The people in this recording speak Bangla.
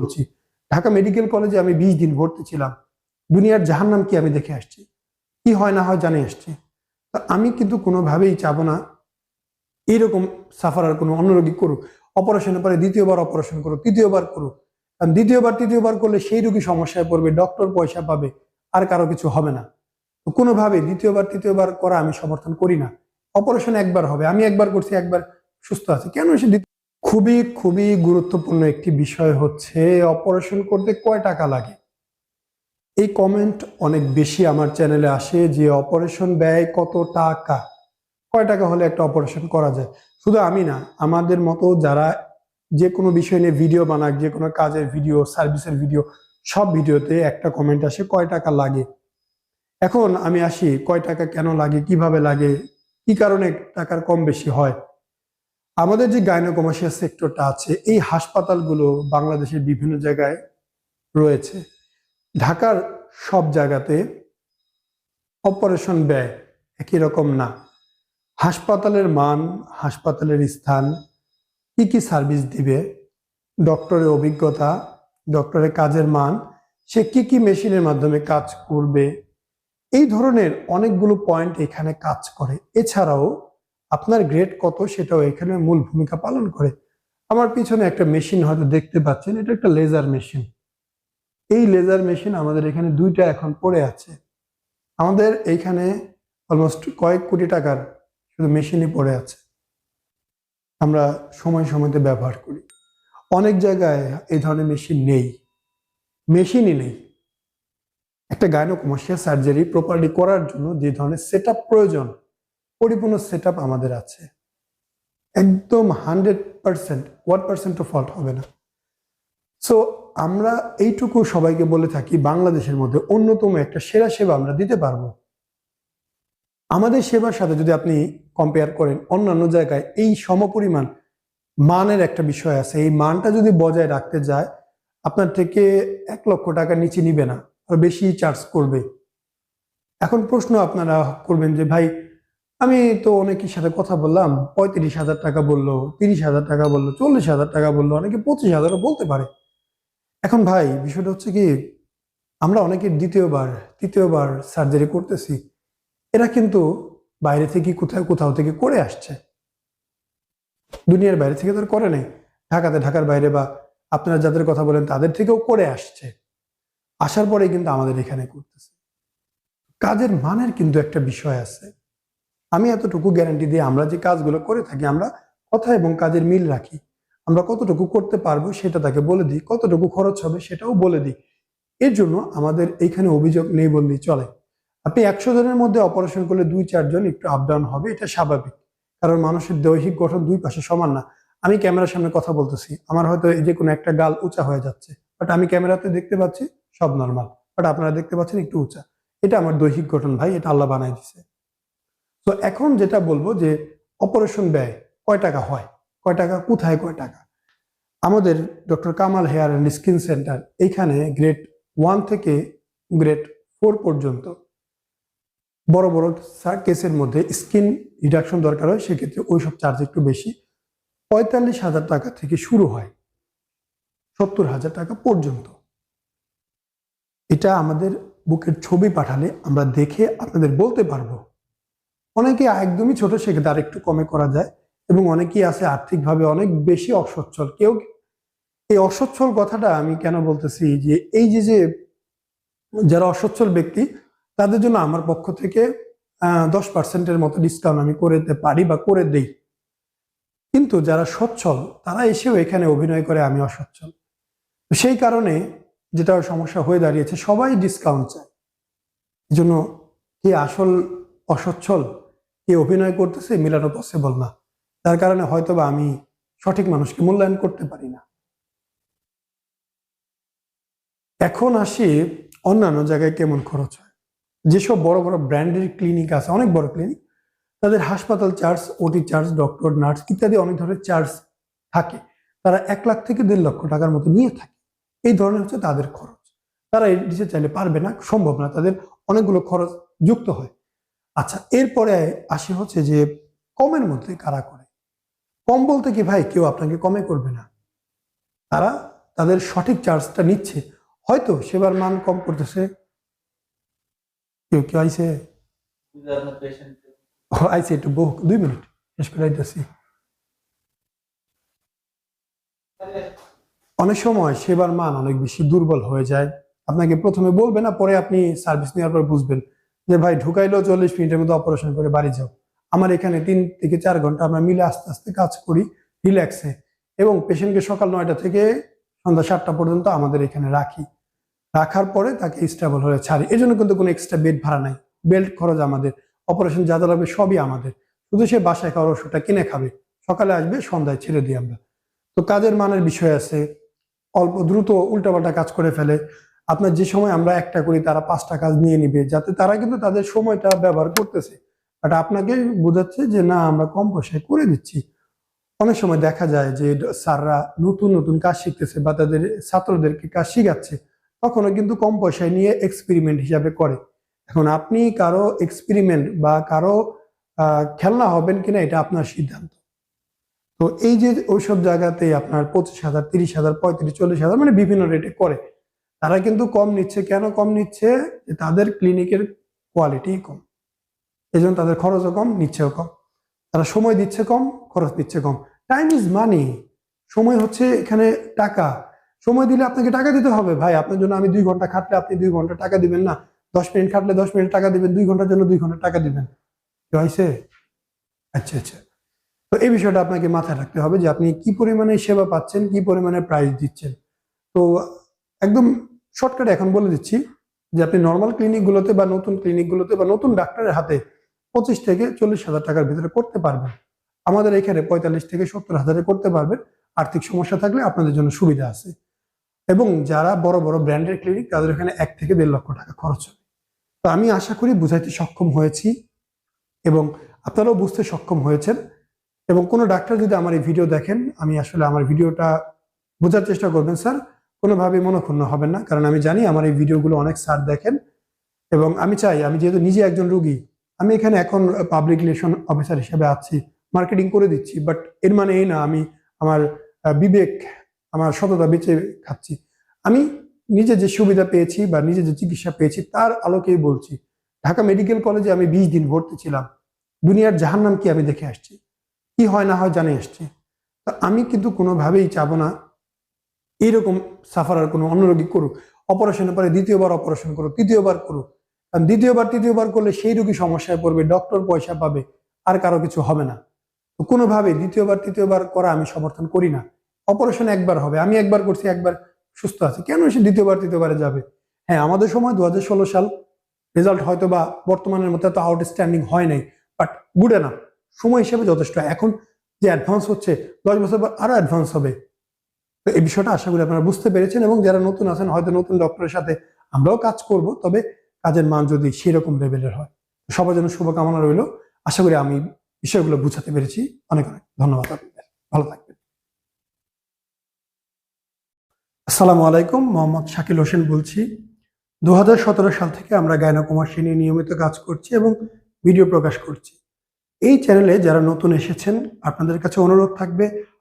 বলছি ঢাকা মেডিকেল কলেজে আমি বিশ দিন ভর্তি ছিলাম। দুনিয়ার জাহান্নাম কি আমি দেখে আসছি? কি হয় না হয় জানে আসছি। তা আমি কিন্তু কোনোভাবেই চাবো না এইরকম সাফার আর কোনো অন্য রোগী করুক। অপারেশনের পরে দ্বিতীয়বার অপারেশন করুক, তৃতীয়বার করুক। কারণ দ্বিতীয়বার, তৃতীয়বার করলে সেই রোগী সমস্যায় পড়বে, ডক্টর পয়সা পাবে, আর কারও কিছু হবে না। কোনোভাবে দ্বিতীয়বার, তৃতীয়বার করা আমি সমর্থন করি না। অপারেশন একবার হবে, আমি একবার করছি, একবার সুস্থ আছি। কেন সে খুবই খুবই গুরুত্বপূর্ণ একটি বিষয় হচ্ছে অপারেশন করতে কয় টাকা লাগে? এই কমেন্ট অনেক বেশি আমার চ্যানেলে আসে যে অপারেশন ব্যয় কত টাকা? কয় টাকা হলে একটা অপারেশন করা যায়? শুধু আমি না, আমাদের মতো যারা যে কোনো বিষয় নিয়ে ভিডিও বানাক, যে কোনো কাজের ভিডিও সার্ভিসের ভিডিও সব ভিডিওতে একটা কমেন্ট আসে, কয় টাকা লাগে? এখন আমি আসি, কয় টাকা কেন লাগে, কীভাবে লাগে, কি কারণে টাকার কম বেশি হয়? আমাদের যে গাইনোকমার্শিয়াল সেক্টরটা আছে, এই হাসপাতালগুলো বাংলাদেশের বিভিন্ন জায়গায় রয়েছে। ঢাকার সব জায়গাতে অপারেশন ব্যয় একই রকম না। হাসপাতালের মান, হাসপাতালের স্থান, কি কি সার্ভিস দিবে, ডক্টরের অভিজ্ঞতা, ডক্টরের কাজের মান, সে কি কি মেশিনের মাধ্যমে কাজ করবে, এই ধরনের অনেকগুলো পয়েন্ট এখানে কাজ করে। এছাড়াও আপনার গ্রেড কত সেটাও এখানে মূল ভূমিকা পালন করে। আমার পিছনে একটা মেশিন হয়তো দেখতে পাচ্ছেন, এটা একটা লেজার মেশিন এই লেজার মেশিন আমাদের এখানে দুইটা এখন পড়ে আছে। আমাদের এইখানে অলমোস্ট কয়েক কোটি টাকার শুধু মেশিনই পড়ে আছে। আমরা সময় সময়তে ব্যবহার করি। অনেক জায়গায় এই ধরনের মেশিন নেই। মেশিনই নেই। একটা গাইনোকমার্শিয়াল সার্জারি প্রপারলি করার জন্য যে ধরনের সেট প্রয়োজন পরিপূর্ণ সেট আমাদের আছে। একদম হান্ড্রেড পার্সেন্ট ওয়ান পার্সেন্টও ফল্ট হবে না। সো আমরা এইটুকু সবাইকে বলে থাকি, বাংলাদেশের মধ্যে অন্যতম একটা সেরা সেবা আমরা দিতে পারব। আমাদের সেবার সাথে যদি আপনি কম্পেয়ার করেন, অন্যান্য জায়গায় এই সমপরিমাণ মানের একটা বিষয় আছে। এই মানটা যদি বজায় রাখতে যায়, আপনার থেকে এক লক্ষ টাকা নিচে নিবে না, আর বেশি চার্জ করবে। এখন প্রশ্ন আপনারা করবেন যে, ভাই আমি তো অনেকের সাথে কথা বললাম, পঁয়ত্রিশ হাজার টাকা বলল, তিরিশ হাজার টাকা বলল, চল্লিশ হাজার টাকা বলল, অনেকে পঁচিশ হাজারও বলতে পারে। এখন ভাই, বিষয়টা হচ্ছে কি, আমরা অনেকে দ্বিতীয়বার, তৃতীয়বার সার্জারি করতেছি, এরা কিন্তু বাইরে থেকে কোথাও কোথাও থেকে করে আসছে। দুনিয়ার বাইরে থেকে তো করে নেই। ঢাকাতে ঢাকার বাইরে বা আপনারা যাদের কথা বলেন, তাদের থেকেও করে আসছে। আসার পরে কিন্তু আমাদের এখানে করতেছে। কাজের মানের কিন্তু একটা বিষয় আছে। আমি এতটুকু গ্যারান্টি দিয়ে আমরা যে কাজগুলো করে থাকি, আমরা কথা এবং কাজের মিল রাখি। আমরা কতটুকু করতে পারব সেটা তাকে বলে দিই, কতটুকু খরচ হবে সেটাও বলে দিই। এর জন্য আমাদের এইখানে অভিযোগ নেই বললেই চলে। আপনি একশো জনের মধ্যে অপারেশন করলে দুই চারজন একটু আপ ডাউন হবে, এটা স্বাভাবিক। কারণ মানুষের দৈহিক গঠন দুই পাশে সমান না। আমি ক্যামেরার সামনে কথা বলতেছি, আমার হয়তো এই যে কোনো একটা গাল উঁচা হয়ে যাচ্ছে। বাট আমি ক্যামেরাতে দেখতে পাচ্ছি, সব নর্মাল বাট আপনারা দেখতে পাচ্ছেন একটু উঁচা। এটা আমার দৈহিক গঠন ভাই, এটা আল্লাহ বানাই দিছে। তো এখন যেটা বলব যে অপারেশন ব্যয় কয় টাকা হয়? কয় টাকা? কোথায় কয় টাকা? আমাদের doctor Kamal hair and skin centre এইখানে গ্রেড ওয়ান থেকে গ্রেড ফোর পর্যন্ত বড় বড় কেসের মধ্যে স্কিন রিডাকশন দরকার হয়, সেক্ষেত্রে ওইসব চার্জ একটু বেশি। পঁয়তাল্লিশ হাজার টাকা থেকে শুরু হয়, সত্তর হাজার টাকা পর্যন্ত। এটা আমাদের বুকের ছবি পাঠালে আমরা দেখে আপনাদের বলতে পারব অনেকে একদমই ছোট, সেক্ষেত্রে আরেকটু কমে করা যায় এবং অনেকেই আছে আর্থিকভাবে অনেক বেশি অসচ্ছল। কেউ এই অসচ্ছল কথাটা আমি কেন বলতেছি? যে এই যে যে যারা অসচ্ছল ব্যক্তি, তাদের জন্য আমার পক্ষ থেকে দশ পার্সেন্টের মতো ডিসকাউন্ট আমি করে দিতে পারি বা করে দেই। কিন্তু যারা সচ্ছল, তারা এসেও এখানে অভিনয় করে আমি অসচ্ছল। সেই কারণে যেটা সমস্যা হয়ে দাঁড়িয়েছে, সবাই ডিসকাউন্ট চায়। এই জন্য কি আসল অসচ্ছল কে অভিনয় করতেছে মিলানো পসিবল না। তার কারণে হয়তোবা আমি সঠিক মানুষকে মূল্যায়ন করতে পারি না। এখন আসি অন্যান্য জায়গায় কেমন খরচ হয়। যেসব বড় বড় ব্র্যান্ডের ক্লিনিক আছে, অনেক বড় ক্লিনিক তাদের হাসপাতাল charge OT charge doctor nurse ইত্যাদি অনেক ধরনের চার্জ থাকে। তারা এক লাখ থেকে দেড় লক্ষ টাকার মতো নিয়ে থাকে। এই ধরনের হচ্ছে তাদের খরচ। তারা এর নিচে চাইলে পারবে না, সম্ভব না। তাদের অনেকগুলো খরচ যুক্ত হয়। আচ্ছা এরপরে আসি হচ্ছে যে কমের মধ্যে কারা করে? কম বলতে কি ভাই, কেউ আপনাকে কমে করবে না। তারা তাদের সঠিক চার্জটা নিচ্ছে। হয়তো সেবার মান কম করতেছে। কেউ কেউ আইসে আইসে একটু বহু দুই মিনিট, শেষ করে আইতেছি। অনেক সময় সেবার মান অনেক বেশি দুর্বল হয়ে যায়। আপনাকে প্রথমে বলবে না, পরে আপনি সার্ভিস নেওয়ার পর বুঝবেন। যে, ভাই, ঢুকাইলো চল্লিশ মিনিটের মধ্যে অপারেশন করে বাড়ি যাও। আমার এখানে তিন থেকে চার ঘণ্টা আমরা মিলে আস্তে আস্তে কাজ করি রিল্যাক্সে এবং পেশেন্টকে সকাল নয়টা থেকে সন্ধ্যা সাতটা পর্যন্ত আমাদের এখানে রাখি। রাখার পরে তাকে স্টেবল হয়ে ছাড়ি। এই জন্য কিন্তু কোনো এক্সট্রা বেড ভাড়া নাই। বেল্ট খরচ আমাদের। অপারেশন যা যা লাগবে সবই আমাদের। শুধু সে বাসায় খাওয়ার ওষুধটা কিনে খাবে। সকালে আসবে, সন্ধ্যায় ছেড়ে দিই আমরা। তো কাজের মানের বিষয় আছে। অল্প দ্রুত উল্টাপাল্টা কাজ করে ফেলে। আপনার যে সময় আমরা একটা করি, তারা পাঁচটা কাজ নিয়ে নিবে, যাতে তারা কিন্তু তাদের সময়টা ব্যবহার করতেছে। বাট আপনাকে বোঝাচ্ছে যে, না, আমরা কম পয়সায় করে দিচ্ছি। অনেক সময় দেখা যায় যে, স্যাররা নতুন নতুন কাজ শিখতেছে বা তাদের ছাত্রদেরকে কাজ শিখাচ্ছে, তখনও কিন্তু কম পয়সায় নিয়ে এক্সপেরিমেন্ট হিসাবে করে। এখন আপনি কারও এক্সপেরিমেন্ট বা কারও খেলনা হবেন কিনা, এটা আপনার সিদ্ধান্ত। তো এই যে, ওইসব জায়গাতে আপনার পঁচিশ হাজার, তিরিশ হাজার, পঁয়ত্রিশ, চল্লিশ হাজার মানে বিভিন্ন রেটে করে। তারা কিন্তু কম নিচ্ছে। কেন কম নিচ্ছে? তাদের ক্লিনিকের কোয়ালিটি কম। এই জন্য তাদের খরচও কম, নিচ্ছেও কম। তারা সময় দিচ্ছে কম, খরচ দিচ্ছে কম। টাইম ইজ মানি সময় হচ্ছে এখানে টাকা। সময় দিলে আপনাকে টাকা দিতে হবে। ভাই, আপনার জন্য আমি দুই ঘণ্টা খাটলে আপনি দুই ঘণ্টা টাকা দিবেন না। দশ মিনিট খাটলে দশ মিনিট টাকা দিবেন, দুই ঘণ্টার জন্য দুই ঘণ্টা টাকা দিবেন। হয়েছে? আচ্ছা আচ্ছা। তো এই বিষয়টা আপনাকে মাথায় রাখতে হবে যে আপনি কি পরিমাণে সেবা পাচ্ছেন, কি পরিমাণে প্রাইস দিচ্ছেন। তো একদম শর্টকাটে এখন বলে দিচ্ছি যে আপনি নর্মাল ক্লিনিকগুলোতে বা নতুন ক্লিনিকগুলোতে বা নতুন ডাক্তারের হাতে পঁচিশ থেকে চল্লিশ হাজার টাকার ভিতরে করতে পারবেন। আমাদের এখানে পঁয়তাল্লিশ থেকে সত্তর হাজারে করতে পারবেন। আর্থিক সমস্যা থাকলে আপনাদের জন্য সুবিধা আছে। এবং যারা বড় বড় ব্র্যান্ডের ক্লিনিক তাদের এখানে এক থেকে দেড় লক্ষ টাকা খরচ হবে। তো আমি আশা করি বুঝাইতে সক্ষম হয়েছি এবং আপনারাও বুঝতে সক্ষম হয়েছেন। এবং কোনো ডাক্তার যদি আমার এই ভিডিও দেখেন, আমি আসলে আমার ভিডিওটা বোঝার চেষ্টা করবেন, স্যার। কোনোভাবে মনক্ষুণ্ণ হবেন না। কারণ আমি জানি আমার এই ভিডিওগুলো অনেক স্যার দেখেন এবং আমি চাই, আমি যেহেতু নিজে একজন রুগী, আমি এখানে এখন পাবলিক রিলেশন অফিসার হিসেবে আছি মার্কেটিং করে দিচ্ছি বাট এর মানে এই না আমি আমার বিবেক, আমার সততা বেঁচে খাচ্ছি। আমি নিজে যে সুবিধা পেয়েছি বা নিজে যে চিকিৎসা পেয়েছি তার আলোকেই বলছি। ঢাকা মেডিকেল কলেজে আমি বিশ দিন ভর্তি ছিলাম। দুনিয়ার জাহান্নাম কি আমি দেখে আসছি? কি হয় না হয় জানে আসছি। তা আমি কিন্তু কোনোভাবেই চাবো না। এইরকম সাফার আর কোনো অন্য রোগী করুক। অপারেশনের পরে দ্বিতীয়বার অপারেশন করুক, তৃতীয়বার করুক। কারণ দ্বিতীয়বার, তৃতীয়বার করলে সেই রোগী সমস্যায় পড়বে ডক্টর পয়সা পাবে, আর কারও কিছু হবে না। তো কোনোভাবে দ্বিতীয়বার, তৃতীয়বার করা আমি সমর্থন করি না। অপারেশন একবার হবে, আমি একবার করছি, একবার সুস্থ আছি। কেন সে দ্বিতীয়বার, তৃতীয়বারে যাবে? হ্যাঁ আমাদের সময় দু হাজার ষোলো সাল রেজাল্ট হয়তো বা বর্তমানের মতো এত আউটস্ট্যান্ডিং হয় নাই বাট গুড এনাফ সময় হিসেবে যথেষ্ট। এখন যে অ্যাডভান্স হচ্ছে, দশ বছর পর আরও অ্যাডভান্স হবে। তো এই বিষয়টা আশা করি আপনারা বুঝতে পেরেছেন এবং যারা নতুন আছেন, হয়তো নতুন ডক্টরের সাথে আমরাও কাজ করব, তবে কাজের মান যদি সেরকম লেভেলের হয়, সবার জন্য শুভকামনা রইল। আশা করি আমি বিষয়গুলো বুঝাতে পেরেছি। অনেক অনেক ধন্যবাদ আপনাদের। ভালো থাকবেন। আসসালামু আলাইকুম, মোহাম্মদ শাকিল হোসেন বলছি। দু হাজার সতেরো সাল থেকে আমরা গায়নাকুমার্সি নিয়ে নিয়মিত কাজ করছি এবং ভিডিও প্রকাশ করছি। এই চ্যানেলে যারা নতুন এসেছেন, আপনাদের কাছে অনুরোধ থাকবে